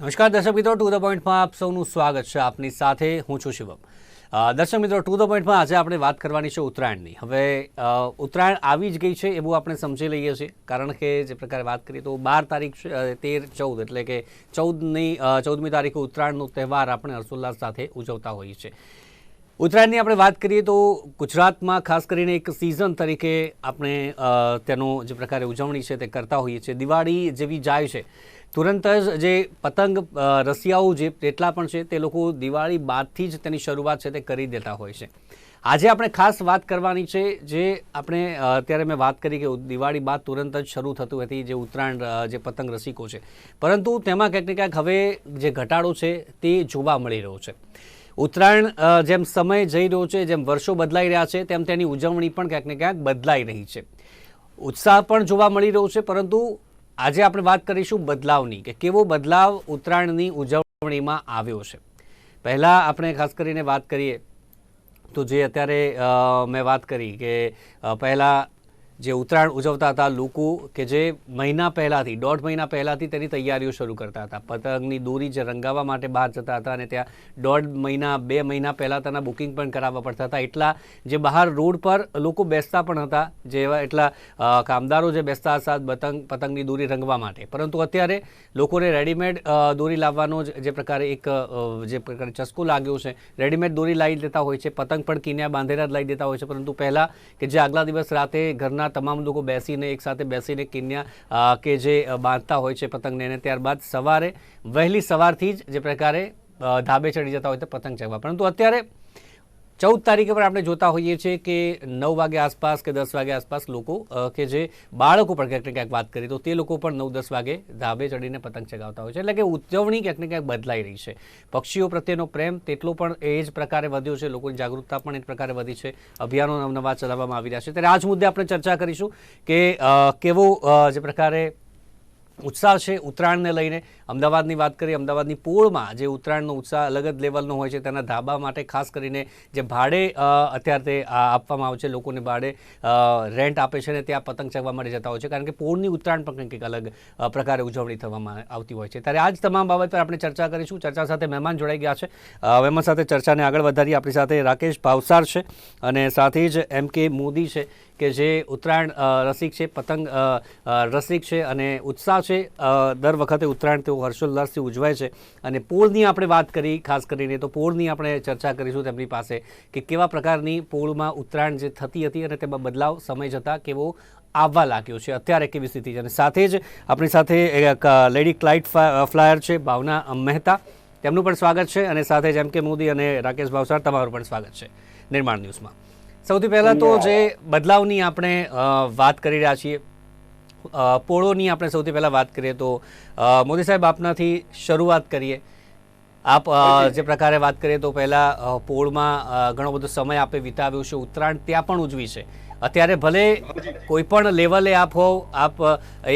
નમસ્કાર, દર્શક મિત્રો, ટુ ધ પોઈન્ટમાં આપ સૌનું સ્વાગત છે આપની સાથે. હું છું શિવમ. દર્શક મિત્રો, ટુ ધ પોઈન્ટમાં આજે આપણે વાત કરવાની છે ઉત્તરાયણની. હવે ઉત્તરાયણ આવી જ ગઈ છે એવું આપણે સમજી લઈએ છીએ. કારણ કે જે પ્રકારે વાત કરીએ તો બાર તારીખ તેર ચૌદ, એટલે કે ચૌદની ચૌદમી તારીખે ઉત્તરાયણનો તહેવાર આપણે હર્ષોલ્લાસ સાથે ઉજવતા હોઈએ છીએ. ઉત્તરાયણની આપણે વાત કરીએ તો ગુજરાતમાં ખાસ કરીને એક સિઝન તરીકે આપણે તેનો જે પ્રકારે ઉજવણી છે તે કરતા હોઈએ છીએ. દિવાળી જેવી જાય છે. તુરંત જ જે પતંગ રસિયાઓ જે જેટલા પણ છે તે લોકો દિવાળી બાદથી જ તેની શરૂઆત છે તે કરી દેતા હોય છે. આજે આપણે ખાસ વાત કરવાની છે જે આપણે અત્યારે મેં વાત કરી કે દિવાળી બાદ તુરંત જ શરૂ થતું હતી જે ઉત્તરાયણ જે પતંગ રસિકો છે. પરંતુ તેમાં ક્યાંક ને ક્યાંક હવે જે ઘટાડો છે તે જોવા મળી રહ્યો છે. ઉત્તરાયણ જેમ સમય જઈ રહ્યો છે, જેમ વર્ષો બદલાઈ રહ્યા છે, તેમ તેની ઉજવણી પણ ક્યાંક ને ક્યાંક બદલાઈ રહી છે. ઉત્સાહ પણ જોવા મળી રહ્યો છે, પરંતુ આજે આપણે વાત કરીશું બદલાવની કે કેવો બદલાવ ઉત્તરાયણની ઉજવણીમાં આવ્યો છે. પહેલાં આપણે ખાસ કરીને વાત કરીએ તો જે અત્યારે મેં વાત કરી કે પહેલાં જે ઉત્તરાયણ ઉજવતા હતા, લોકો કે જે મહિના પહેલાંથી, દોઢ મહિના પહેલાંથી તેની તૈયારીઓ શરૂ કરતા હતા. પતંગની દોરી જે રંગાવવા માટે બહાર જતા હતા અને ત્યાં દોઢ મહિના, બે મહિના પહેલાં તેના બુકિંગ પણ કરાવવા પડતા હતા. એટલા જે બહાર રોડ પર લોકો બેસતા પણ હતા જેવા એટલા કામદારો જે બેસતા હતા પતંગ, પતંગની દોરી રંગવા માટે. પરંતુ અત્યારે લોકોને રેડીમેડ દોરી લાવવાનો જ પ્રકારે એક જે પ્રકારે ચસ્કો લાગ્યો છે રેડીમેડ દોરી લાવી દેતા હોય છે. પતંગ પણ કિન્યા બાંધેલા જ લાવી દેતા હોય છે. પરંતુ પહેલાં કે જે આગલા દિવસ રાતે ઘરના તમામ લોકો બેસીને એકસાથે બેસીને કિન્યા કે જે બાંધતા હોય છે પતંગને. અને ત્યારબાદ સવારે, વહેલી સવારથી જ જે પ્રકારે ધાબે ચડી જતા હોય તો પતંગ ચગવા પરંતુ અત્યારે ચૌદ તારીખે પણ આપણે જોતા હોઈએ છીએ કે નવ વાગે આસપાસ કે દસ વાગે આસપાસ લોકો કે જે બાળકો પણ ક્યાંક ને ક્યાંક વાત કરીએ તો તે લોકો પણ નવ દસ વાગે ધાબે ચડીને પતંગ ચગાવતા હોય છે. એટલે કે ઉજવણી ક્યાંક ને ક્યાંક બદલાઈ રહી છે. પક્ષીઓ પ્રત્યેનો પ્રેમ તેટલો પણ એ જ પ્રકારે વધ્યો છે. લોકોની જાગૃતતા પણ એ પ્રકારે વધી છે. અભિયાનો નવનવા ચલાવવામાં આવી રહ્યા છે. ત્યારે આ જ મુદ્દે આપણે ચર્ચા કરીશું કે કેવો જે પ્રકારે ઉત્સાહ છે ઉત્તરાયણને લઈને અમદાવાદની વાત કરીએ, અમદાવાદની પોળમાં જે ઉત્તરાયણનો ઉત્સાહ અલગ જ લેવલનો હોય છે, તેના ધાબા માટે ખાસ કરીને જે ભાડે અત્યારે તે આપવામાં આવે છે, લોકોને ભાડે રેન્ટ આપે છે ને ત્યાં પતંગ ચગવા માટે જતા હોય છે. કારણ કે પોળની ઉત્તરાયણ પણ કંઈક અલગ પ્રકારે ઉજવણી થવામાં આવતી હોય છે. ત્યારે આ જ તમામ બાબત પર આપણે ચર્ચા કરીશું. ચર્ચા સાથે મહેમાન જોડાઈ ગયા છે. મહેમાન સાથે ચર્ચાને આગળ વધારી આપણી સાથે રાકેશ ભાવસાર છે અને સાથે જ એમ કે મોદી છે કે જે ઉત્તરાયણ રસિક છે, પતંગ રસિક છે અને ઉત્સાહ છે દર વખતે ઉત્તરાયણ તેઓ હર્ષોલ્લાસથી ઉજવાય છે. અને પોળની આપણે વાત કરી ખાસ કરીને તો પોળની આપણે ચર્ચા કરીશું તેમની પાસે કે કેવા પ્રકારની પોળમાં ઉત્તરાયણ જે થતી હતી અને તેમાં બદલાવ સમય જતાં કેવો આવવા લાગ્યો છે અત્યારે કેવી સ્થિતિ છે. અને સાથે જ આપણી સાથે લેડી ક્લાઇટ ફ્લાયર છે ભાવના મહેતા. તેમનું પણ સ્વાગત છે અને સાથે જ એમ કે મોદી અને રાકેશ ભાવસાર તમારું પણ સ્વાગત છે નિર્માણ ન્યૂઝમાં. સૌથી પહેલાં તો જે બદલાવની આપણે વાત કરી રહ્યા છીએ પોળોની આપણે સૌથી પહેલાં વાત કરીએ તો મોદી સાહેબ આપનાથી શરૂઆત કરીએ. આપ જે પ્રકારે વાત કરીએ તો પહેલાં પોળમાં ઘણો બધો સમય આપે વિતાવ્યો છે, ઉત્તરાયણ ત્યાં પણ ઉજવી છે. અત્યારે ભલે કોઈ પણ લેવલે આપ હોવ, આપ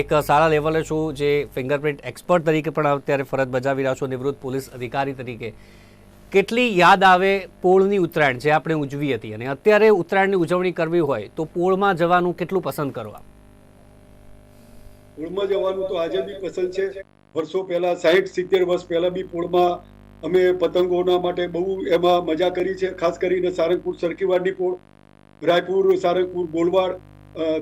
એક સારા લેવલે છો જે ફિંગરપ્રિન્ટ એક્સપર્ટ તરીકે પણ અત્યારે ફરજ બજાવી રહ્યા છો, નિવૃત્ત પોલીસ અધિકારી તરીકે. કેટલી યાદ આવે પોળની ઉત્તરાયણ જે આપણે ઉજવી હતી? અને અત્યારે ઉત્તરાયણની ઉજવણી કરવી હોય તો પોળમાં જવાનું કેટલું પસંદ કરો આપ? પોળમાં જવાનું તો આજે બી પસંદ છે. વર્ષો પહેલા સાહીઠ, સિત્તેર વર્ષ પહેલા બી પૂળમાં અમે પતંગોના માટે બહુ એમાં મજા કરી છે. ખાસ કરીને સારંગપુર સરકીવાડની પોળ, રાયપુર, સારંગપુર ગોલવાડ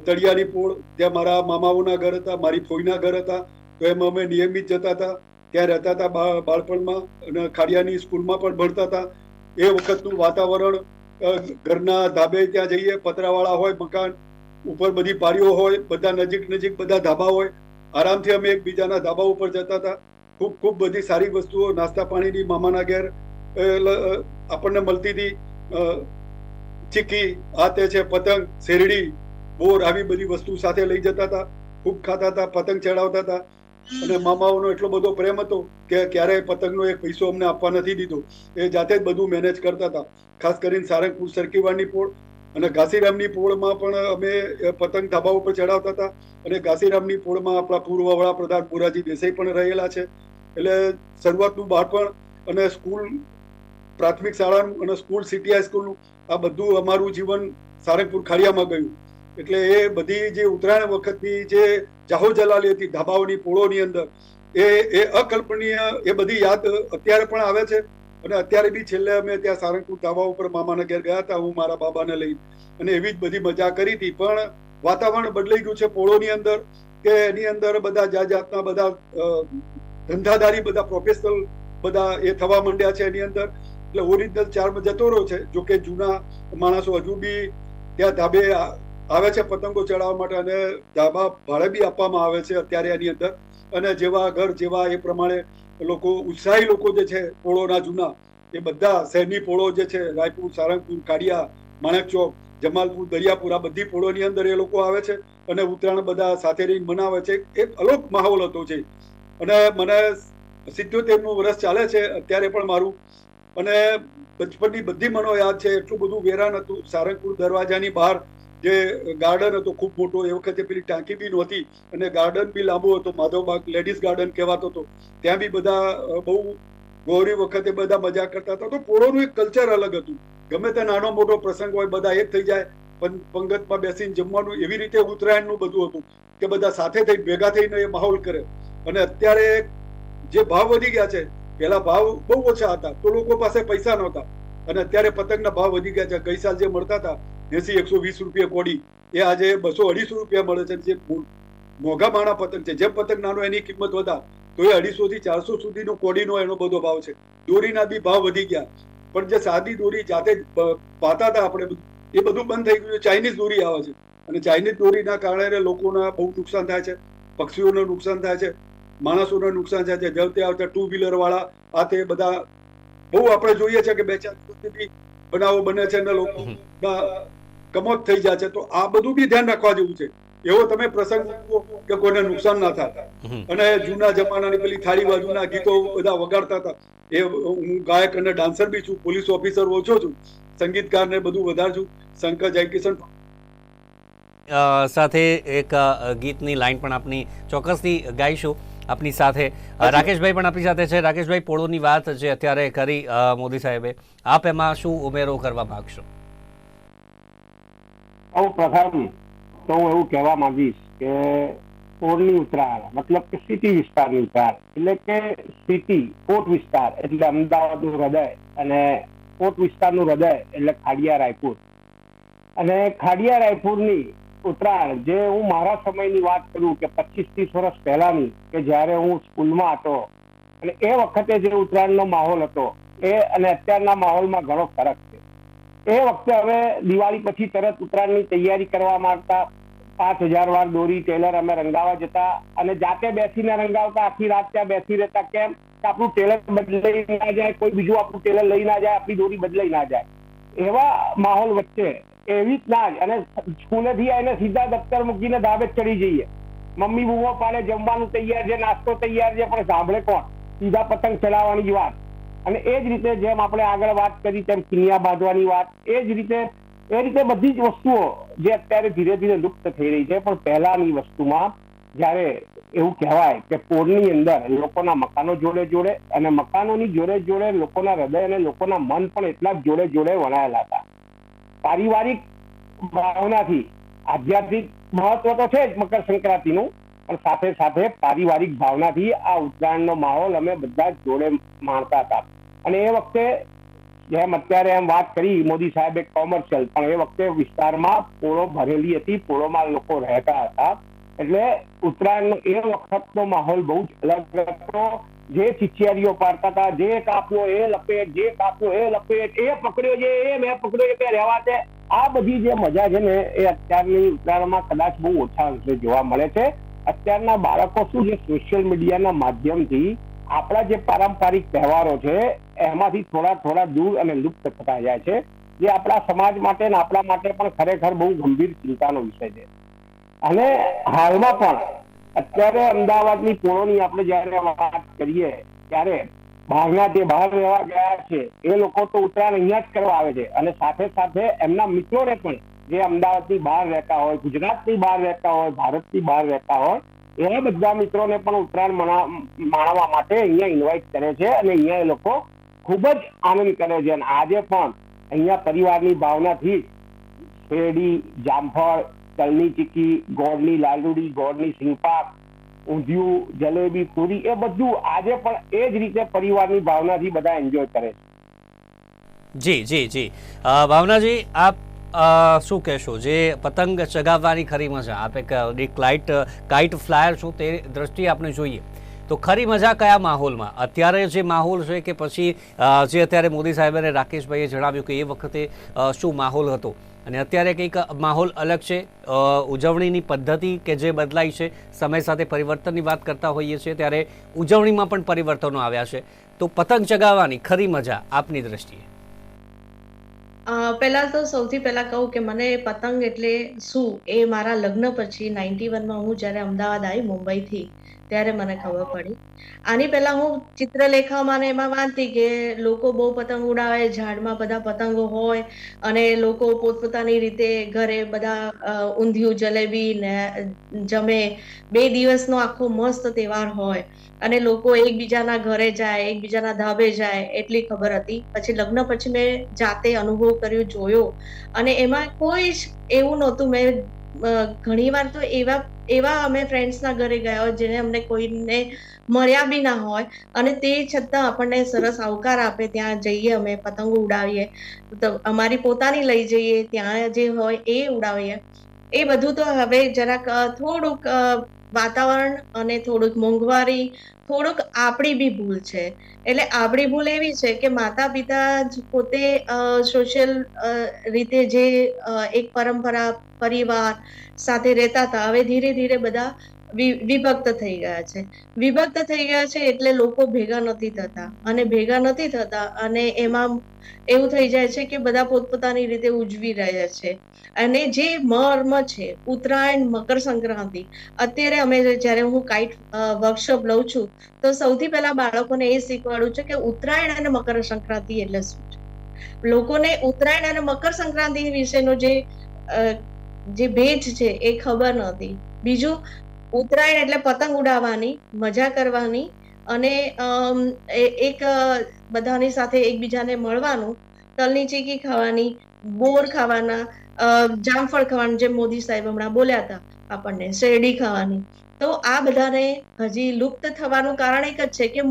તળિયાની પોળ, ત્યાં મારા મામાઓના ઘર હતા, મારી ફોઈના ઘર હતા. તો એમાં અમે નિયમિત જતા હતા. ત્યાં રહેતા હતા બાળપણમાં અને ખાડિયાની સ્કૂલમાં પણ ભણતા હતા. એ વખતનું વાતાવરણ ઘરના ધાબે ત્યાં જઈએ, પતરાવાળા હોય મકાન ઉપર બધી પાળીઓ હોય, બધા નજીક નજીક બધા ધાબા હોય, આરામથી અમે એકબીજાના ધાબા ઉપર જતા હતા. ખૂબ ખૂબ બધી સારી વસ્તુઓ, નાસ્તા પાણીની, મામાના ઘેર આપણને મળતી હતી. ચીકી આ તે છે, પતંગ, શેરડી, બોર આવી બધી વસ્તુ સાથે લઈ જતા હતા. ખૂબ ખાતા હતા, પતંગ ચડાવતા હતા. અને મામાઓનો એટલો બધો પ્રેમ હતો કે ક્યારેય પતંગનો એક પૈસો અમને આપવા નથી દીધો. એ જાતે જ બધું મેનેજ કરતા હતા. ખાસ કરીને સારંગપુર સરકીવાડની પોળ અને ઘાસીરામની પોળમાં પણ અમે પતંગ ધાબા ઉપર ચડાવતા હતા. અને ઘાસીરામની પોળમાં આપણા પૂર્વ વડાપ્રધાન મોરારજી દેસાઈ પણ રહેલા છે. એટલે શરૂઆતનું બાળપણ અને સ્કૂલ, પ્રાથમિક શાળાનું અને સ્કૂલ, સિટી હાઈસ્કૂલનું આ બધું અમારું જીવન સારંગપુર ખાડિયામાં ગયું. એટલે એ બધી જે ઉત્તરાયણ વખતની જે જાહો જલાલી હતી, ધાબાઓની, પોળોની અંદર, એ એ અકલ્પનીય, એ બધી યાદ અત્યારે પણ આવે છે. અને અત્યારે બી છેલ્લે અમે ત્યાં સારંગપુર ધાબા ઉપર મામાના ઘેર ગયા હતા, હું મારા બાબાને લઈ અને એવી જ બધી મજા કરી હતી. પણ વાતાવરણ બદલાઈ ગયું છે પોળોની અંદર કે એની અંદર બધા જાત જાતના બધા ધંધાદારી, બધા પ્રોફેશનલ બધા એ થવા માંડ્યા છે એની અંદર. એટલે ઓરિજિનલ ચાર્મ જતો રહ્યો છે. જો કે જૂના માણસો હજુ બી ત્યાં ધાબે આવે છે પતંગો ચડાવવા માટે અને ધાબા ભાડે બી આપવામાં આવે છે અત્યારે એની અંદર. અને જેવા ઘર જેવા એ પ્રમાણે લોકો ઉત્સાહી લોકો જે છે, પોળોના જૂના, એ બધા શહેરની પોળો જે છે, રાયપુર, સારંગપુર, કાડિયા, માણેક ચોક, જમાલપુર, દરિયાપુર, આ બધી પોળોની અંદર એ લોકો આવે છે અને ઉત્તરાયણ બધા સાથે રહીને મનાવે છે. એક અલોક માહોલ હતો છે અને મને સિત્યોતેરનું વર્ષ ચાલે છે અત્યારે પણ મારું. અને બચપનની બધી મનો યાદ છે, એટલું બધું વેરાન હતું. સારંગપુર દરવાજાની બહાર જે ગાર્ડન હતો, ખૂબ મોટો. એ વખતે પેલી ટાંકી બી નહોતી અને ગાર્ડન બી લાંબો હતો. માધવબાગ લેડીઝ ગાર્ડન કહેવાતો હતો. ત્યાં બી બધા બહુ ગૌરી વખતે બધા મજા કરતા હતા. તો પોળોનું એક કલ્ચર અલગ હતું. ગમે તે નાનો મોટો પ્રસંગ હોય, બધા એક થઈ જાય. પંગતમાં બેસીને જમવાનું, એવી રીતે ઉત્તરાયણનું બધું હતું કે બધા સાથે થઈ, ભેગા થઈને એ માહોલ કરે. અને અત્યારે જે ભાવ વધી ગયા છે, પેલા ભાવ બહુ ઓછા હતા. તો લોકો પાસે પૈસા નહોતા. અને અત્યારે પતંગના ભાવ વધી ગયા છે. ગઈ સાલ જે મળતા હતા એસી એકસો વીસ રૂપિયા કોડી. એ આજે બસો અઢીસો રૂપિયા મળે છે જે મોંઘા માણા પતંગ છે. જેમ પતંગ નાનો એની કિંમત વધા તો એ અઢીસો થી ચારસો સુધીનો કોડીનો એનો બધો ભાવ છે. દોરીના બી ભાવ વધી ગયા. પણ જે સાદી દોરી જાતે પાતા હતા આપણે એ બધું બંધ થઈ ગયું છે. ચાઇનીઝ દોરી આવે છે. અને ચાઇનીઝ દોરીના કારણે લોકોના બહુ નુકસાન થાય છે. પક્ષીઓને નુકસાન થાય છે. માણસોને નુકસાન થાય છે. જવતે આવતા ટુ વ્હીલર વાળા આ તે બધા બહુ આપણે જોઈએ છે કે બે ચાર બનાવો બને છે અને લોકો કમોત થઈ જાય છે તો આ બધું બી ધ્યાન રાખવા જેવું છે. એવો તમે પ્રસંગ કે કોઈને નુકસાન ના થાય. અને જૂના જમાનાની પેલી થાળી બાજુના ગીતો બધા વગાડતા હતા. એ હું ગાયક અને ડાન્સર બી છું પોલીસ ઓફિસર ઓછો છું સંગીતકાર ને બધું વધારે છું. શંકર જયકિશન સાથે એક ગીતની લાઈન પણ આપની ચોક્કસથી ગાઈશું. આપની સાથે રાકેશભાઈ પણ આપણી સાથે છે. રાકેશભાઈ પોળોની વાત જે અત્યારે કરી મોદી સાહેબે. આપ એમાં શું ઉમેરો કરવા માંગશો? સૌ પ્રથમ તો હું એવું કહેવા માંગીશ કે કોરની ઉત્તરાયણ મતલબ કે સિટી વિસ્તારની ઉત્તરાયણ એટલે કે સિટી કોટ વિસ્તાર, એટલે અમદાવાદનું હૃદય અને કોટ વિસ્તારનું હૃદય, એટલે ખાડિયા, રાયપુર. અને ખાડિયા, રાયપુરની ઉત્તરાયણ જે હું મારા સમયની વાત કરું કે પચીસ ત્રીસ વર્ષ પહેલાની, કે જ્યારે હું સ્કૂલમાં હતો, અને એ વખતે જે ઉત્તરાયણનો માહોલ હતો, એ અને અત્યારના માહોલમાં ઘણો ફરક એ વખતે હવે દિવાળી પછી તરત ઉત્તરાયણની તૈયારી કરવા માંગતા પાંચ હજાર વાર દોરી, ટેલર અમે રંગાવા જતા અને જાતે બેસીને રંગાવતા, આખી રાત ત્યાં બેસી રહેતા કેમ કે આપણું ટેલર બદલાઈ ના જાય, કોઈ બીજું આપણું ટેલર લઈ ના જાય, આપણી દોરી બદલાઈ ના જાય. એવા માહોલ વચ્ચે એવી જ ના જ અને સ્કૂલેથી આવીને સીધા દફતર મૂકીને ધાબે ચડી જઈએ. મમ્મી બુવો પાડે, જમવાનું તૈયાર છે, નાસ્તો તૈયાર છે, પણ સાંભળે કોણ? સીધા પતંગ ચલાવવાની વાત. અને એ જ રીતે જેમ આપણે આગળ વાત કરી તેમ કિનિયા બાંધવાની વાત, એ જ રીતે, એ રીતે બધી જ વસ્તુઓ જે અત્યારે ધીરે ધીરે લુપ્ત થઈ રહી છે, પણ પહેલાની વસ્તુમાં જ્યારે એવું કહેવાય કે પોરની અંદર લોકોના મકાનો જોડે જોડે અને મકાનોની જોડે જોડે લોકોના હૃદય અને લોકોના મન પણ એટલા જ જોડે જોડે વણાયેલા હતા. પારિવારિક ભાવનાથી આધ્યાત્મિક મહત્વ તો છે જ મકર સંક્રાંતિનું પણ સાથે સાથે પારિવારિક ભાવનાથી આ ઉત્તરાયણનો માહોલ અમે બધા જોડે માણતા હતા. અને એ વખતે જેમ અત્યારે એમ વાત કરી, મોદી સાહેબે કોમર્શિયલ પણ એ વખતે વિસ્તારમાં પોળો ભરેલી હતી, પોળોમાં લોકો રહેતા હતા. એટલે ઉત્તરાયણનો એ વખતનો માહોલ બહુ જ અલગ હતો. જે ચિચિયારીઓ પાડતા હતા, જે કાપ્યો એ લપેટ, જે કાપ્યો એ લપેટ, એ પકડ્યો છે, એ મેં પકડ્યો છે રહેવા છે. આ બધી જે મજા છે ને, એ અત્યારની ઉત્તરાયણમાં કદાચ બહુ ઓછા અંશે જોવા મળે છે. અત્યારના બાળકો શું છે? સોશિયલ મીડિયાના માધ્યમથી આપણા જે પારંપરિક તહેવારો છે, એમાંથી થોડા થોડા દૂર અને લુપ્ત થતા જાય છે. જે આપણા સમાજ માટે અને આપણા માટે પણ ખરેખર બહુ ગંભીર ચિંતાનો વિષય છે. અને હાલમાં પણ અત્યારે અમદાવાદની પોળોની આપણે જયારે વાત કરીએ, ત્યારે બહારના જે બહાર રહેવા ગયા છે, એ લોકો તો ઉત્તરાયણ અહીંયા જ કરવા આવે છે. અને સાથે સાથે એમના મિત્રોને પણ જે અમદાવાદની બહાર રહેતા હોય ગુજરાતની બહાર રહેતા હોય ભારતની બહાર રહેતા હોય, એવા બધા મિત્રોને પણ ઉત્તરાયણ માણવા માટે અહીંયા ઇન્વાઇટ કરે છે અને અહીંયા એ લોકો ખૂબ જ આનંદ કરે છે. અને આજે પણ અહીંયા પરિવારની ભાવનાથી શેરડી, જામફળ, તલની ચીકી ગોળની લાલુડી ગોળની સિંગપાક ઊંધિયું, જલેબી, પૂરી એ બધું આજે પણ એ જ રીતે પરિવારની ભાવનાથી બધા એન્જોય કરે છે. જી જી જી. ભાવનાજી, આપ શું કહેશો? જે પતંગ ચગાવવાની ખરી મજા. આપણે એક લાઇટ કાઇટ ફ્લાયર શું તે દ્રષ્ટિએ આપણે જોઈએ. તો ખરી મજા કયા માહોલમાં? અત્યારે જે માહોલ છે કે પછી જે અત્યારે મોદી સાહેબ અને રાકેશભાઈએ જણાવ્યું કે એ વખતે શું માહોલ હતો? અને અત્યારે કંઈક માહોલ અલગ છે. ઉજવણીની પદ્ધતિ કે જે બદલાઈ છે, સમય સાથે પરિવર્તનની વાત કરતા હોઈએ છીએ, ત્યારે ઉજવણીમાં પણ પરિવર્તનો આવ્યા છે. તો પતંગ ચગાવવાની ખરી મજા આપની દ્રષ્ટિએ? પહેલા તો સૌથી પહેલા કહું કે મને પતંગ એટલે શું? એ મારા લગ્ન પછી નાઇન્ટી વનમાં હું જ્યારે અમદાવાદ આવી મુંબઈથી, ત્યારે મને ખબર પડી. આની પહેલા હું ચિત્રલેખામાં એમાં વાંચતી કે લોકો બહુ પતંગ ઉડાવે, ઝાડમાં બધા પતંગો હોય અને લોકો પોતપોતાની રીતે ઘરે બધા ઊંધિયું જલેબી ને જમે. બે દિવસનો આખો મસ્ત તહેવાર હોય. અને લોકો એકબીજાના ઘરે જાય, એકબીજાના ધાબે જાય, એટલી ખબર હતી. પછી લગ્ન પછી મેં જાતે અનુભવ કર્યો, જોયો. અને એમાં કોઈ જ એવું નહોતું. મેં ઘણીવાર તો એવા એવા અમે ફ્રેન્ડ્સના ઘરે ગયા હોય જેને અમને કોઈને મળ્યા બી ના હોય. અને તે છતાં આપણને સરસ આવકાર આપે. ત્યાં જઈએ અમે, પતંગો ઉડાવીએ. તો અમારી પોતાની લઈ જઈએ. ત્યાં જે હોય એ ઉડાવીએ. એ બધું તો હવે જરાક થોડુંક વાતાવરણ અને થોડુંક મોંઘવારી, થોડુંક આપણી બી ભૂલ છે. એટલે આપણી ભૂલ એવી છે કે માતા પિતા જ પોતે સોશિયલ રીતે જે એક પરંપરા, પરિવાર સાથે રહેતા હતા, હવે ધીરે ધીરે બધા વિભક્ત થઈ ગયા છે. વિભક્ત થઈ ગયા છે એટલે લોકો ભેગા નથી થતા. અને ભેગા નથી થતા અને એમાં એવું થઈ જાય છે કે બધા પોતપોતાની રીતે ઉજવી રહ્યા છે. અને જે મર્મ છે, ઉત્તરાયણ, મકર સંક્રાંતિ, અત્યારે અમે જ્યારે હું કાઇટ વર્કશોપ લઉં છું, તો સૌથી પહેલા બાળકોને એ શીખવાડું છું કે ઉત્તરાયણ અને મકર સંક્રાંતિ એટલે શું છે? લોકોને ઉત્તરાયણ અને મકર સંક્રાંતિ વિશેનો જે જે ભેજ છે એ ખબર નથી બીજું ઉત્તરાયણ એટલે પતંગ ઉડાવવાની, મજા કરવાની અને એક બધાની સાથે એકબીજાને મળવાનું, તલની ચીકી ખાવાની, બોર ખાવાના જામફળ ખાવાનું જેમ મોદી સાહેબ હમણાં બોલ્યા હતા આપણને, શેરડી ખાવાની. તો આ બધાને હજી લુપ્ત થવાનું કારણ એક જ છે કે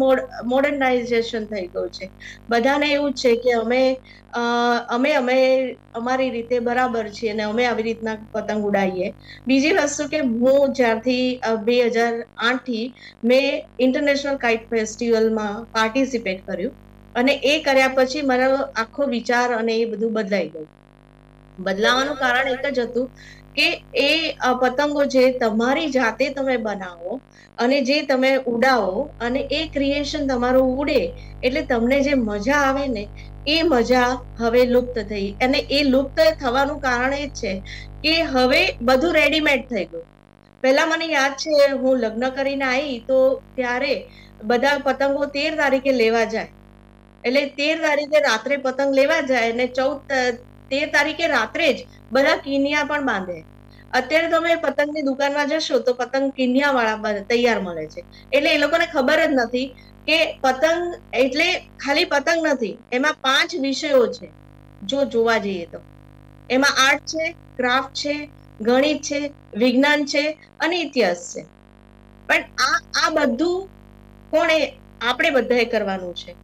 મોડર્નાઇઝેશન થઈ ગયું છે. બધાને એવું છે કે અમે અમે અમે અમારી રીતે બરાબર છીએ અને અમે આવી રીતના પતંગ ઉડાવીએ. બીજી વસ્તુ કે હું જ્યારથી બે હજાર આઠથી મેં ઇન્ટરનેશનલ કાઇટ ફેસ્ટિવલમાં પાર્ટિસિપેટ કર્યું અને એ કર્યા પછી મારો આખો વિચાર અને એ બધું બદલાઈ ગયું. બદલાવાનું કારણ એક જ હતું કે એ પતંગો જે તમારી જાતે તમે બનાવો અને જે તમે ઉડાવો અને એ ક્રિએશન તમારું ઉડે એટલે તમને જે મજા આવે ને, એ મજા હવે લુપ્ત થઈ. અને એ લુપ્ત થવાનું કારણ એ છે કે હવે બધું રેડીમેડ થઈ ગયું. પહેલા મને યાદ છે, હું લગ્ન કરીને આવી તો ત્યારે બધા પતંગો તેર તારીખે લેવા જાય. એટલે તેર તારીખે રાત્રે પતંગ લેવા જાય અને ચૌદ તેર તારીખે રાત્રે જ બધા કિનિયા પણ બાંધે. અત્યારે તમે પતંગની દુકાનમાં જશો તો પતંગ કિનિયા વાળા તૈયાર મળે છે. એટલે એ લોકોને ખબર જ નથી કે પતંગ, એટલે ખાલી પતંગ નથી, એમાં પાંચ વિષયો છે, જો જોવા જઈએ તો. એમાં આર્ટ છે, ક્રાફ્ટ છે, ગણિત છે, વિજ્ઞાન છે અને ઇતિહાસ છે. પણ આ આ બધું કોણે, આપણે બધાએ કરવાનું છે.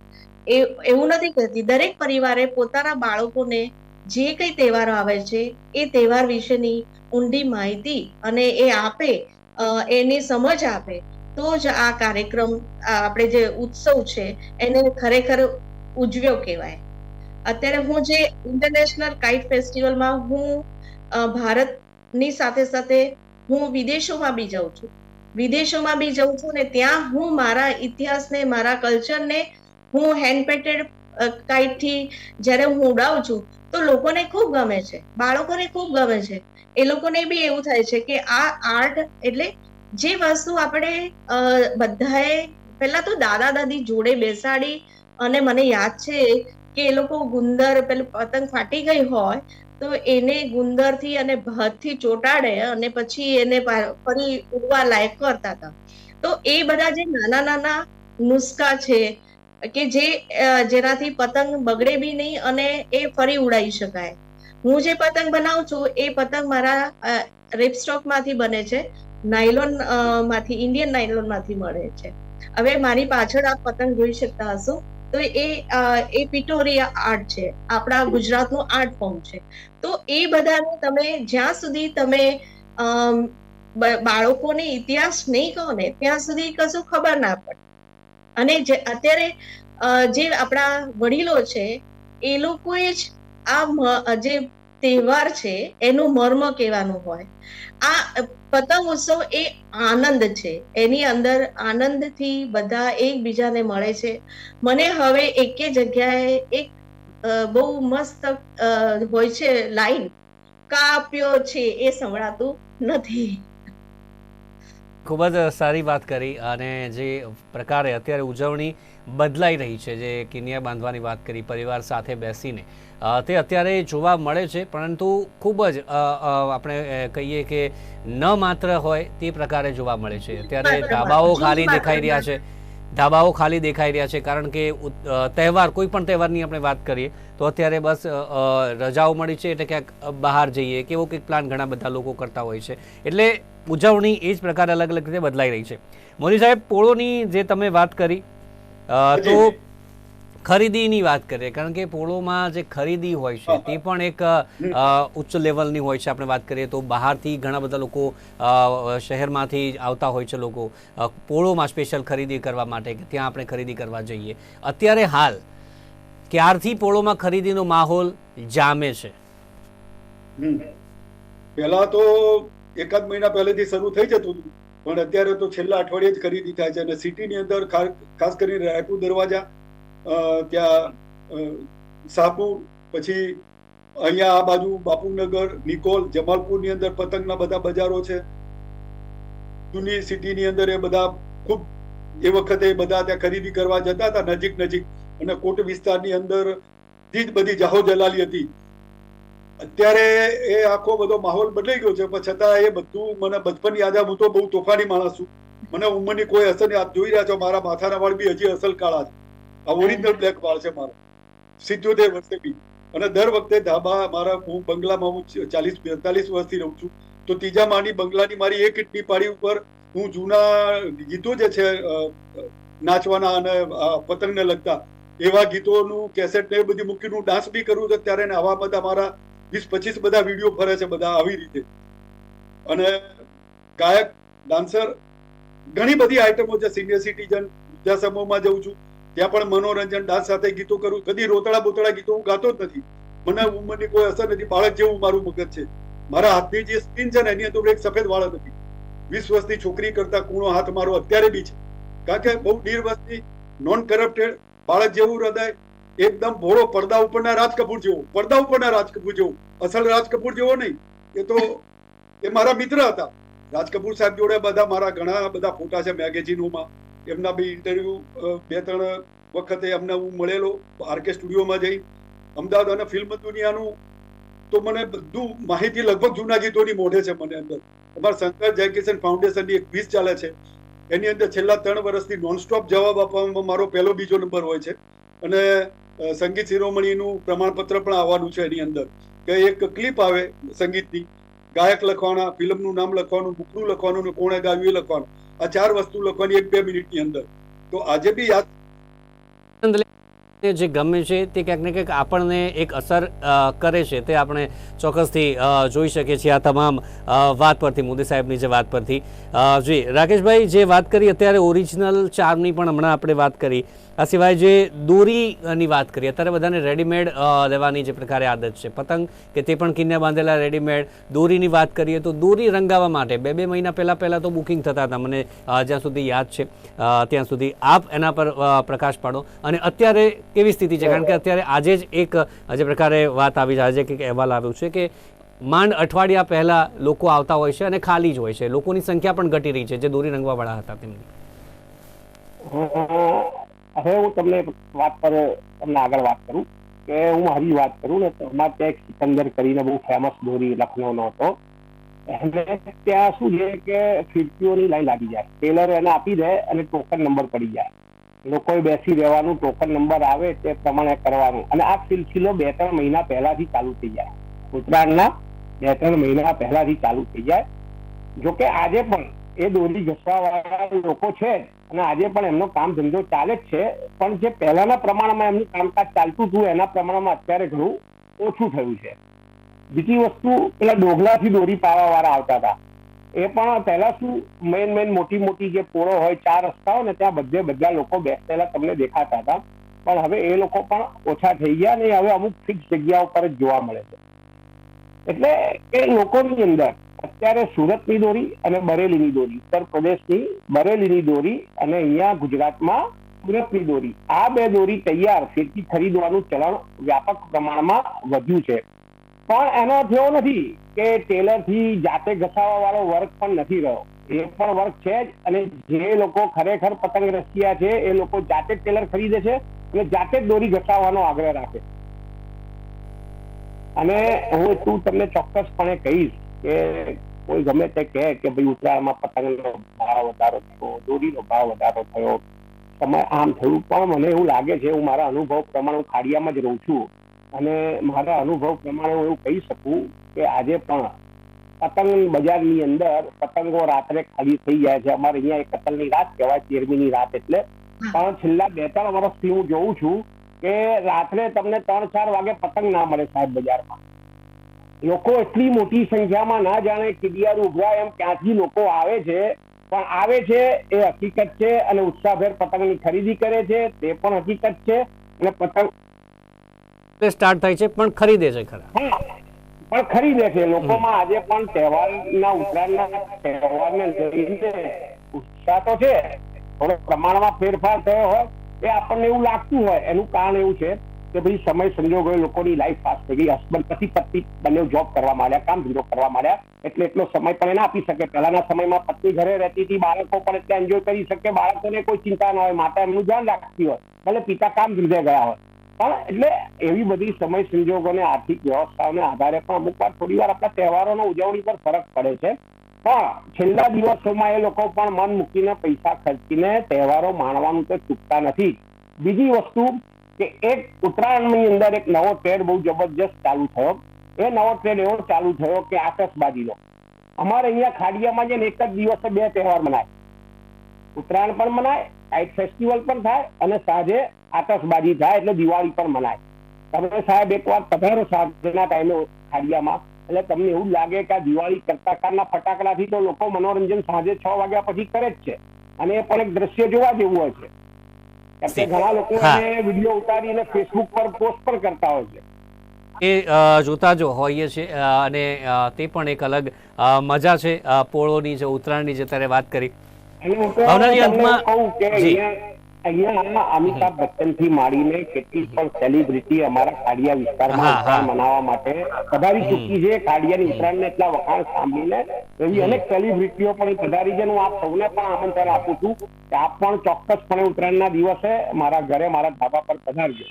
એ, એવું નથી કહેતી. દરેક પરિવારે પોતાના બાળકોને જે કઈ તહેવારો આવે છે, એ તહેવાર વિશેની ઊંડી માહિતી અને એ આપે એની સમજ આપે, તો જ આ કાર્યક્રમ આપણે જે ઉત્સવ છે, એને ખરેખર ઉજવ્યો કહેવાય. અત્યારે હું જે ઇન્ટરનેશનલ કાઇટ ફેસ્ટિવલમાં હું ભારતની સાથે સાથે હું વિદેશોમાં બી જાઉં છું. વિદેશોમાં બી જાઉં છું ને ત્યાં હું મારા ઇતિહાસને, મારા કલ્ચરને હું હેન્ડ પેન્ટેડ કાઇટથી જ્યારે હું ઉડાવું છું, તો લોકોને ખૂબ ગમે છે. બાળકોને ખૂબ ગમે છે. એ લોકોને બી એવું થાય છે કે આ આર્ટ એટલે જે વસ્તુ આપણે બધાએ પહેલા તો દાદા દાદી જોડે બેસાડી અને મને યાદ છે કે એ લોકો ગુંદર પેલું પતંગ ફાટી ગઈ હોય, તો એને ગુંદરથી અને ભાતથી ચોટાડે અને પછી એને ફરી ઉડવા લાયક કરતા હતા. તો એ બધા જે નાના નાના નુસ્ખા છે કે જે જેનાથી પતંગ બગડે બી નહીં અને એ ફરી ઉડાવી શકાય. હું જે પતંગ બનાવું છું, એ પતંગ મારા રિપસ્ટોકમાંથી બને છે. નાયલોનમાંથી, ઇન્ડિયન નાયલોનમાંથી મળે છે. હવે મારી પાછળ આપ પતંગ જોઈ શકતા હશો. તો એ એ પિટોરિયા આર્ટ છે. આપણા ગુજરાતનું આર્ટ ફોર્મ છે. તો એ બધાને તમે જ્યાં સુધી તમે બાળકોને ઇતિહાસ નહીં કહો ને, ત્યાં સુધી કશું ખબર ના પડે. અને જે અત્યારે જે આપણા વડીલો છે, એ લોકોએ જ આ જે તહેવાર છે, એનું મર્મ કહેવાનું હોય. આ પતંગ ઉત્સવ એ આનંદ છે. એની અંદર આનંદથી બધા એકબીજાને મળે છે. મને હવે એકે જગ્યાએ એક બહુ મસ્ત હોય છે લાઈન. કાપ્યો છે એ સંભળાતું નથી. ખૂબ જ સારી વાત કરી અને જે પ્રકારે અત્યારે ઉજવણી બદલાઈ રહી છે જે કિનિયા બાંધવાની વાત કરી પરિવાર સાથે બેસીને તે અત્યારે જોવા મળે છે પરંતુ ખૂબ જ આપણે કહીએ કે ન માત્ર હોય તે પ્રકારે જોવા મળે છે. અત્યારે ધાબાઓ ખાલી દેખાઈ રહ્યા છે. ધાબાઓ ખાલી દેખાઈ રહ્યા છે કારણ કે તહેવાર કોઈ પણ તહેવારની આપણે વાત કરીએ તો અત્યારે બસ રજાઓ મળી છે એટલે ક્યાંક બહાર જઈએ કે એવો કંઈક પ્લાન ઘણા બધા લોકો કરતા હોય છે. એટલે ઉજવણી એ જ પ્રકારે અલગ અલગ રીતે બદલાઈ રહી છે. મોદી સાહેબ પોળોની જે તમે વાત કરી તો ખરીદીની વાત કરીએ કારણ કે પોળોમાં જે ખરીદી હોય છે તે પણ એક ઉચ્ચ લેવલની હોય છે. આપણે વાત કરીએ તો બહારથી ઘણા બધા લોકો શહેરમાંથી આવતા હોય છે લોકો પોળોમાં સ્પેશિયલ ખરીદી કરવા માટે કે ત્યાં આપણે ખરીદી કરવા જઈએ. અત્યારે હાલ ક્યારથી પોળોમાં ખરીદીનો માહોલ જામે છે? પહેલા તો એકાદ મહિના પહેલેથી શરૂ થઈ જતું હતું. પણ અત્યારે તો છેલ્લા અઠવાડિયે જ ખરીદી થાય છે અને સિટીની અંદર ખાસ કરીને રાયપુર દરવાજા ત્યાં અ, પછી અહીંયા આ બાજુ બાપુનગર નિકોલ જમાલપુરની અંદર પતંગના બધા બજારો છે. જૂની સિટીની અંદર એ બધા ખૂબ એ વખતે બધા ત્યાં ખરીદી કરવા જતા હતા નજીક નજીક. અને કોટ વિસ્તારની અંદર જ બધી જાહો જલાલી હતી. અત્યારે એ આખો બધો માહોલ બદલાઈ ગયો છે. પણ છતાં એ બધું મને બચપન યાદ હું તો બહુ તોફાની માણસ છું. મને ઉંમરની કોઈ અસર નહીં. જોઈ રહ્યા છો, મારા માથાના વાળ બી હજી અસલ કાળા છે. આ ઓરિજિનલ બ્લેક વાળ છે મારા. સિત્યોતેર વર્ષે બી. અને દર વખતે ધાબા મારા, હું બંગલામાં હું ચાલીસ, બેતાલીસ વર્ષથી રહું છું. તો ત્રીજા માળની બંગલાની મારી એક ઇટની પાડી ઉપર હું જૂના ગીતો જે છે નાચવાના અને પતંગને લગતા એવા ગીતોનું કેસેટ ને બધી મૂકીને હું ડાન્સ બી કરું છું. ત્યારે આવા બધા મારા વીસ પચીસ બધા વીડિયો ફરે છે બધા આવી રીતે. અને ગાયક, ડાન્સર, ઘણી બધી આઈટમો છે. સિનિયર સિટીઝન વૃદ્ધાશ્રમોમાં જઉં છું. ત્યાં પણ મનોરંજન, ડાન્સ સાથે ગીતો કરું. કદી રોતડા બોતડા ગીતો હું ગાતો જ નથી. મને ઉંમરની કોઈ અસર નથી. બાળક જેવું મારું મગજ છે. મારા હાથની જે સ્કીન છે ને, એની અંદર એક સફેદ વાળ નથી વીસ વર્ષની છોકરી કરતા કૂણો હાથ મારો અત્યારે બી છે. કારણ કે બહુ ડીર વર્ષની નોન કરપ્ટેડ બાળક જેવું હૃદય એકદમ ભોળો પડદા ઉપરના રાજ કપૂર જેવો, પડદા ઉપરના રાજ કપૂર જેવો. અસલ રાજ કપૂર જેવો નહીં. એ તો, એ મારા મિત્ર હતા. રાજ કપૂર સાહેબ જોડે બધા મારા ઘણા બધા ફોટા છે મેગેઝિનોમાં. એમના બી ઇન્ટરવ્યુ બે, ત્રણ વખતે એમને હું મળેલો, આરકે સ્ટુડિયોમાં જઈ. અમદાવાદ અને ફિલ્મ દુનિયાનું તો મને બધું માહિતી લગભગ જૂના ગીતોની મોઢે છે મને અંદર. અમારા શંકર જયકિશન ફાઉન્ડેશનની એક ક્વિઝ ચાલે છે. એની અંદર છેલ્લા ત્રણ વર્ષથી નોનસ્ટોપ જવાબ આપવામાં મારો પહેલો બીજો નંબર હોય છે. અને સંગીત શિરોમણીનું પ્રમાણપત્ર પણ આવવાનું છે એની અંદર. કે એક ક્લિપ આવે સંગીતની, ગાયક લખવાના, ફિલ્મનું નામ લખવાનું, બુકનું લખવાનું ને કોણે ગાવ્યું એ લખવાનું. આ ચાર વસ્તુ લખવાની એક બે મિનિટની અંદર. તો આજે બી યાદ જે ગમે છે તે ક્યાંક ને ક્યાંક આપણને એક અસર કરે છે તે આપણે ચોક્કસથી જોઈ શકીએ છીએ આ તમામ વાત પરથી, મોદી સાહેબની જે વાત પરથી. જી, રાકેશભાઈ, જે વાત કરી, અત્યારે ઓરિજિનલ ચારની પણ હમણાં આપણે વાત કરી. આ સિવાય જે દોરીની વાત કરીએ, અત્યારે બધાને રેડીમેડ લેવાની જે પ્રકારે આદત છે. પતંગ કે તે પણ કિન્યા બાંધેલા રેડીમેડ દોરીની વાત કરીએ તો દોરી રંગાવવા માટે બે બે મહિના પહેલાં પહેલાં તો બુકિંગ થતા હતા. મને જ્યાં સુધી યાદ છે ત્યાં સુધી આપ એના પર પ્રકાશ પાડો. અને અત્યારે કેવી સ્થિતિ છે? કારણ કે અત્યારે આજે જ એક, જે પ્રકારે વાત આવી છે, આજે કંઈક અહેવાલ આવ્યો છે કે માંડ અઠવાડિયા પહેલાં લોકો આવતા હોય છે અને ખાલી જ હોય છે. લોકોની સંખ્યા પણ ઘટી રહી છે, જે દોરી રંગવાવાળા હતા તેમની. હવે હું તમને વાત પર, તમને આગળ વાત કરું કે હું હરી વાત કરું ને તો અમારે ત્યાં એક સિકંદર કરીને બહુ ફેમસ દોરી લખનૌનો હતો. એટલે ત્યાં શું છે કે ફિરકીઓની લાઈન લાગી જાય. ટેલર એને આપી દે અને ટોકન નંબર પડી જાય. લોકોએ બેસી રહેવાનું ટોકન નંબર આવે તે પ્રમાણે કરવાનું. અને આ સિલસિલો બે ત્રણ મહિના પહેલાથી ચાલુ થઈ જાય. ઉત્તરાયણના બે ત્રણ મહિના પહેલાથી ચાલુ થઈ જાય. જોકે આજે પણ એ દોરી ઘસવા વાળા લોકો છે અને આજે પણ એમનો કામ ધંધો ચાલે જ છે. પણ જે પહેલાના પ્રમાણમાં એમનું કામકાજ ચાલતું હતું, એના પ્રમાણમાં અત્યારે ઘણું ઓછું થયું છે. બીજી વસ્તુ, પેલા ડોગલાથી દોરી પાવા વાળા આવતા હતા. એ પણ પહેલા શું મેન મેન મોટી મોટી જે પોળો હોય, ચાર રસ્તાઓ ને ત્યાં બધે બધા લોકો બેસેલા તમને દેખાતા હતા. પણ હવે એ લોકો પણ ઓછા થઈ ગયા ને હવે અમુક ફિક્સ જગ્યાઓ પર જ જોવા મળે છે. એટલે એ લોકોની અંદર અત્યારે સુરતની દોરી અને બરેલીની દોરી, ઉત્તર પ્રદેશની બરેલીની દોરી અને અહીંયા ગુજરાતમાં સુરતની દોરી. આ બે દોરી તૈયાર ફેરથી ખરીદવાનું ચલણ વ્યાપક પ્રમાણમાં વધ્યું છે. પણ એનો એવો નથી કે ટેલરથી જાતે ઘસાવા વાળો વર્ક પણ નથી રહ્યો. એ પણ વર્ક છે જ અને જે લોકો ખરેખર પતંગ રસિયા છે, એ લોકો જાતે જ ટેલર ખરીદે છે અને જાતે જ દોરી ઘસાવવાનો આગ્રહ રાખે અને હું એટલું તમને ચોક્કસપણે કહીશ કે કોઈ ગમે તે કહે કે ભાઈ ઉત્તરાયણમાં પતંગનો ભાવ વધારો થયો દોરીનો ભાવ વધારો થયો. તમારે આમ થયું પણ મને એવું લાગે છે, હું મારા અનુભવ પ્રમાણે હું ખાડિયામાં જ રહું છું. અને મારા અનુભવ પ્રમાણે હું એવું કહી શકું કે આજે પણ પતંગ બજારની અંદર પતંગો રાત્રે ખાલી થઈ જાય છે. અમારે અહીંયા એક પતંગની રાત કહેવાય, તેરમીની રાત એટલે. પણ છેલ્લા બે ત્રણ વર્ષથી હું જોઉં છું કે રાત્રે તમને ત્રણ ચાર વાગે પતંગ ના મળે સાહેબ બજારમાં. લોકો એટલી મોટી સંખ્યામાં ના જાણે કિડિયાર ઉભરા એમ ક્યાંથી લોકો આવે છે. પણ આવે છે એ હકીકત છે અને ઉત્સાહભેર પતંગની ખરીદી કરે છે તે પણ હકીકત છે. અને પતંગ સ્ટાર્ટ થાય છે પણ ખરીદે છે ખરા. પણ ખરીદે છે. લોકોમાં આજે પણ તહેવારના ઉત્તરાયણના તહેવારને લઈને ઉત્સાહ તો છે. થોડો પ્રમાણમાં ફેરફાર થયો હોય એ આપણને એવું લાગતું હોય. એનું કારણ એવું છે કે ભાઈ સમય સંજોગો લોકોની લાઈફ પાસ થઈ ગઈ હસબન્ડ પતિ પત્ની બંને જોબ કરવા માંડ્યા, કામ ધંધો કરવા માંડ્યા, એટલે એટલો સમય પણ એને આપી શકે. પહેલાના સમયમાં પત્ની ઘરે રહેતી હતી, બાળકો પણ એટલે એન્જોય કરી શકે, બાળકોને કોઈ ચિંતા ન હોય, માતા એમનું ધ્યાન રાખતી હોય, ભલે પિતા કામ ધંધે ગયા હોય. પણ એટલે એવી બધી સમય સંજોગોને આર્થિક વ્યવસ્થાઓને આધારે પણ અમુક વાર થોડી વાર આપણા તહેવારોનો ઉજવણી પર ફરક પડે છે. પણ છેલ્લા દિવસોમાં એ લોકો પણ મન મૂકીને પૈસા ખર્ચીને તહેવારો માણવાનું તો ચૂકતા નથી. બીજી વસ્તુ કે એક ઉત્તરાયણની અંદર એક નવો ટ્રેડ બહુ જબરજસ્ત ચાલુ થયો. એ નવો ટ્રેડ એવો ચાલુ થયો કે આતશબાજીનો. અમારે અહીંયા ખાડિયામાં છે ને એક જ દિવસે બે તહેવાર મનાય. ઉત્તરાયણ પણ મનાય કાઇટ ફેસ્ટિવલ પણ થાય અને સાંજે આતશબાજી થાય એટલે દિવાળી પણ મનાય. તમે સાહેબ એકવાર પધારો સાંજના ટાઈમે ખાડિયામાં. એટલે તમને એવું લાગે કે આ દિવાળી કરતાકારના ફટાકડાથી તો લોકો મનોરંજન સાંજે છ વાગ્યા પછી કરે જ છે. અને એ પણ એક દ્રશ્ય જોવા જેવું હોય છે. ઘણા લોકો વીડિયો ઉતારીને ફેસબુક પર પોસ્ટ પણ કરતા હોય છે. એ જોતા જો હોઈએ છે અને તે પણ એક અલગ મજા છે પોળોની જે ઉત્તરાયણની જે તારે વાત કરી. ભાવનાજી, અંતમાં-. અહીંયા અમિતાભ બચ્ચનથી માંડીને કેટલી પણ સેલિબ્રિટી અમારા કાડિયા વિસ્તારમાં. ઉત્તરાયણ મનાવવા માટે પધારી ચૂકી છે. કાડિયાની ઉત્તરાયણને એટલા વખાણ સાંભળીને એવી અનેક સેલિબ્રિટીઓ પણ પધારી છે હું આપ સૌને પણ આમંત્રણ આપું છું કે આપ પણ ચોક્કસપણે ઉત્તરાયણના દિવસે મારા ઘરે મારા ધાબા પર પધારજો.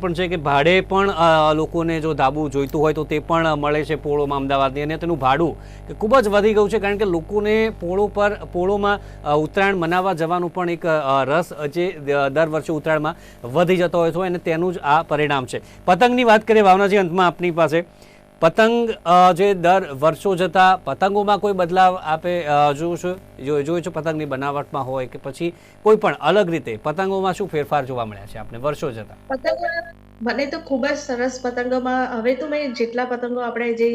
પણ છે કે ભાડે પણ લોકોને જો ધાબુ જોઈતું હોય તો તે પણ મળે છે પોળોમાં અમદાવાદની. અને તેનું ભાડું કે ખૂબ જ વધી ગયું છે કારણ કે લોકોને પોળો પર, પોળોમાં ઉત્તરાયણ મનાવવા જવાનું પણ એક રસ જે દર વર્ષે ઉત્તરાયણમાં વધી જતો હોય છે અને તેનું જ આ પરિણામ છે. પતંગની વાત કરીએ ભાવનાજી અંતમાં આપની પાસે. પતંગ જે દર વર્ષો જતા પતંગોમાં કોઈ બદલાવ આપે છું? છે જોયું છું પતંગની બનાવટમાં હોય કે પછી કોઈ પણ અલગ રીતે પતંગોમાં શું ફેરફાર જોવા મળ્યા છે આપણે વર્ષો જતા? પતંગ, મને તો ખૂબ જ સરસ પતંગોમાં, હવે તો મેં જેટલા પતંગો આપણે જે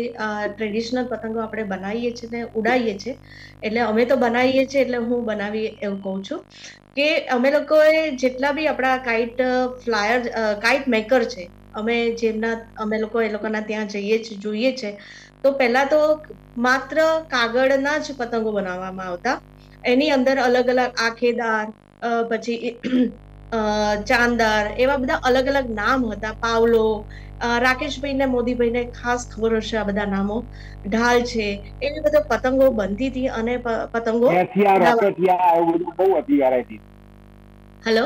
ટ્રેડિશનલ પતંગો આપણે બનાવીએ છીએ ને ઉડાવીએ છીએ, એટલે અમે તો બનાવીએ છીએ એટલે હું બનાવી એવું કહું છું કે અમે લોકોએ જેટલા બી આપણા કાઇટ ફ્લાયર કાઇટ મેકર છે અમે જેમના અમે લોકો એ લોકોના ત્યાં જઈએ છીએ જોઈએ છે તો પહેલા તો માત્ર કાગળના જ પતંગો બનાવવામાં આવતા. એની અંદર અલગ અલગ આખેદાર પછી ચાંદાર એવા બધા અલગ અલગ નામ હતા. પાવલો રાકેશભાઈ ને મોદીભાઈને ખાસ ખબર હશે આ બધા નામો. ઢાલ છે એવી બધા પતંગો બનતી હતી અને પતંગો હેલો?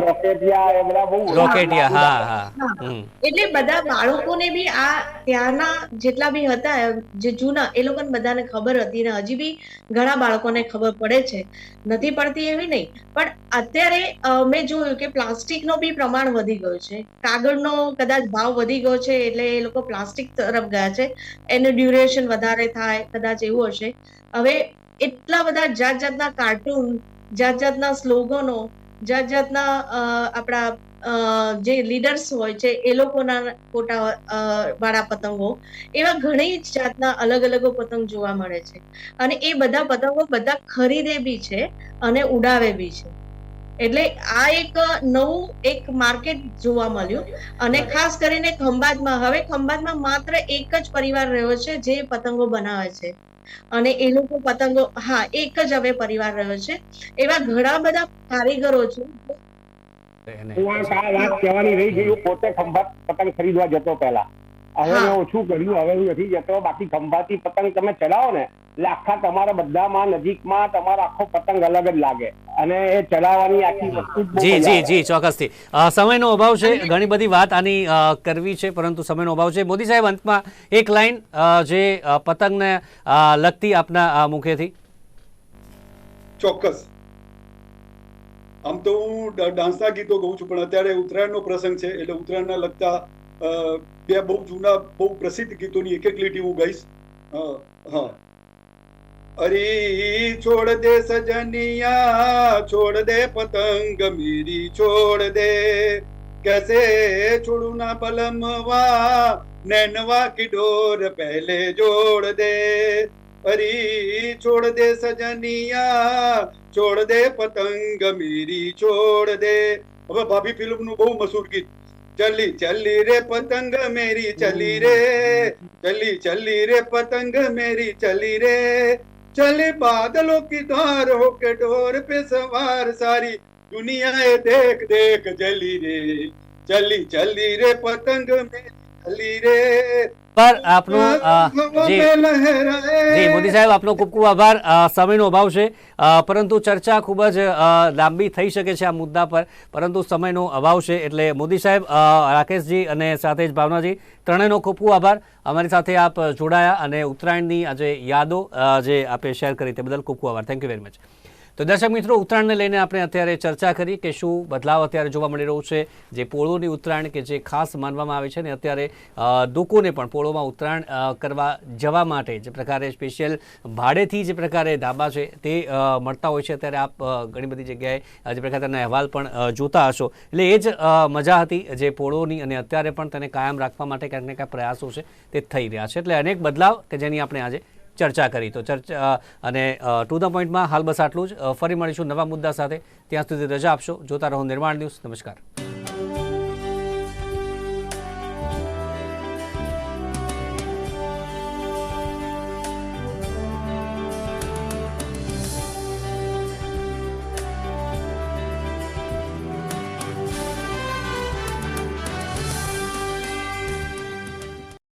રોકેટિયા એ બધા બહુ રોકેટિયા હા હા. હા. એટલે બધા બાળકોને બી આ ત્યાંના જેટલા બી હતા જે જૂના એ લોકોને બધાને ખબર હતી ને હજી બી ઘણા બાળકોને ખબર પડે છે. નથી પડતી એવી નહીં પણ અત્યારે અ, મેં જોયું કે પ્લાસ્ટિકનો બી પ્રમાણ વધી ગયું છે. કાગળનો કદાચ ભાવ વધી ગયો છે એટલે એ લોકો પ્લાસ્ટિક તરફ ગયા છે. એનું ડ્યુરેશન વધારે થાય કદાચ એવું હશે. હવે એટલા બધા જાત જાતના કાર્ટૂન જાત જાતના સ્લોગનો જાત જાતના આપણા જે લીડર્સ હોય છે, એ લોકોના ફોટા વાળા પતંગો, એવા ઘણી જાતના અલગ અલગ પતંગ જોવા મળે છે. અને એ બધા પતંગો બધા ખરીદે બી છે અને ઉડાવે બી છે. એટલે આ એક નવું એક માર્કેટ જોવા મળ્યું અને ખાસ કરીને ખંભાતમાં. હવે ખંભાતમાં માત્ર એક જ પરિવાર રહ્યો છે જે પતંગો બનાવે છે. અને એ લોકો પતંગો હા એક જ હવે પરિવાર રહ્યો છે. એવા ઘણા બધા કારીગરો છે. હું આ વાત કહેવાની રહી ગઈ હું પોતે ખંભાત પતંગ ખરીદવા જતો પહેલા. હવે મેં ઓછું કર્યું હવે હું નથી જતો બાકી ખંભાતી પતંગ તમે ચલાવો ને આખા તમારા બધામાં નજીકમાં તમારો આખો પતંગ અલગ જ લાગે. અને એ ચડાવવાની આખી વસ્તુ જી જી જી ચોક્કસથી. સમયનો અભાવ છે ઘણી બધી વાત આની કરવી છે પરંતુ સમયનો અભાવ છે. મોદી સાહેબ અંતમાં એક લાઈન જે પતંગને લગતી આપના મુખેથી. ચોક્કસ. આમ તો હું ડાન્સના ગીતો ગાઉં છું પણ અત્યારે ઉત્તરાયણનો પ્રસંગ છે એટલે ઉત્તરાયણના લગતા બે બહુ જૂના બહુ પ્રસિદ્ધ ગીતોની એક એક લીટી હું ગાઈશ. હા હા. અરે છોડ દે સજનિયા છોડ દે પતંગ મેરી છોડ દે कैसे छोड़ू ना बलमवा नैनवा की डोर पहले जोड़ दे अरे छोड़ दे सजनिया છોડ દે પતંગ મેરી છોડ દે હવે ભાભી ફિલ્મનું બહુ મશહૂર ગીત ચલી ચલી રે પતંગ મેરી ચલી રે ચલી ચલી રે પતંગ મેરી ચલી રે चले बादलों की धार होके डोर पे सवार सारी दुनिया देख देख जली रे चली चली रे पतंग में चली रे પર આપનું જી. મોદી સાહેબ આપનો ખૂબ ખૂબ આભાર. સમયનો અભાવ છે. પરંતુ ચર્ચા ખૂબ જ લાંબી થઈ શકે છે આ મુદ્દા પર. પરંતુ સમયનો અભાવ છે એટલે મોદી સાહેબ રાકેશજી અને સાથે જ ભાવનાજી ત્રણેયનો ખૂબ ખૂબ આભાર. અમારી સાથે આપ જોડાયા અને ઉત્તરાયણની આજે યાદો જે આપે શેર કરી તે બદલ ખૂબ ખૂબ આભાર. થેન્ક યુ વેરી મચ તો દર્શક મિત્રો, ઉત્તરાયણને લઈને આપણે અત્યારે ચર્ચા કરી કે શું બદલાવ અત્યારે જોવા મળી રહ્યું છે, જે પોળોની ઉત્તરાયણ કે જે ખાસ માનવામાં આવે છે ને અત્યારે લોકોને પણ પોળોમાં ઉત્તરાયણ કરવા જવા માટે જે પ્રકારે સ્પેશિયલ ભાડેથી જે પ્રકારે ધાબા છે તે મળતા હોય છે. અત્યારે આપ ઘણી બધી જગ્યાએ જે પ્રકારના અહેવાલ પણ જોતા હશો. એટલે એ જ મજા હતી જે પોળોની અને અત્યારે પણ તેને કાયમ રાખવા માટે ક્યાંક ને ક્યાંક પ્રયાસો છે તે થઈ રહ્યા છે. એટલે અનેક બદલાવ કે જેની આપણે આજે ચર્ચા કરી. તો ચર્ચા અને ટુ ધ પોઈન્ટમાં હાલ બસ આટલું જ. ફરી મળીશું નવા મુદ્દા સાથે. ત્યાં સુધી રજા આપશો. જોતા રહો નિર્માણ ન્યૂઝ. નમસ્કાર.